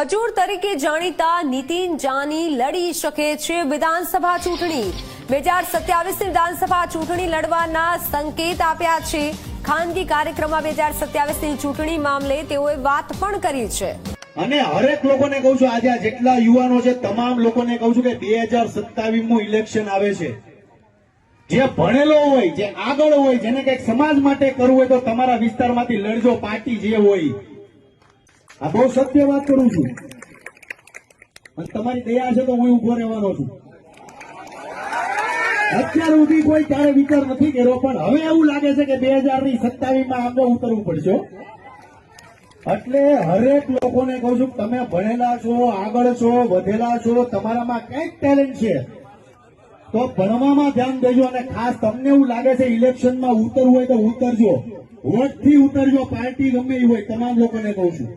હજૂર તરીકે જાણીતા નીતિન જાની લડી શકે છે વિધાનસભા ચૂંટણી. બે હજાર સત્યાવીસની વિધાનસભા ચૂંટણી લડવાના સંકેત આપ્યા છે. ખાનગી કાર્યક્રમમાં બે હજાર સત્યાવીસની ચૂંટણી મામલે તેઓએ વાત પણ કરી છે. અને હરેક લોકોને કહું છું, આજે જેટલા યુવાનો છે, તમામ લોકોને કહું છું કે બે હજાર સત્તાવીસનું ઇલેક્શન આવે છે. જે ભણેલો હોય, જે આગળ હોય, જેને કંઈક સમાજ માટે કરવું હોય તો તમારા વિસ્તારમાંથી લડજો, પાર્ટી જે હોય. આ બહુ સત્ય વાત કરું છું. અને તમારી દયા છે તો હું ઊભો રહેવાનો છું. અત્યાર સુધી કોઈ ત્યારે વિચાર નથી કર્યો, પણ હવે એવું લાગે છે કે બે હજારની સત્તાવીસમાં આમને ઉતરવું પડશે. એટલે હરેક લોકોને કહું છું, તમે ભણેલા છો, આગળ છો, વધેલા છો, તમારામાં કંઈક ટેલેન્ટ છે, તો ભણવામાં ધ્યાન દેજો અને ખાસ તમને એવું લાગે છે ઇલેક્શનમાં ઉતરવું હોય તો ઉતરજો. વોટથી ઉતરજો, પાર્ટી ગમે એ હોય, તમામ લોકોને કહું છું.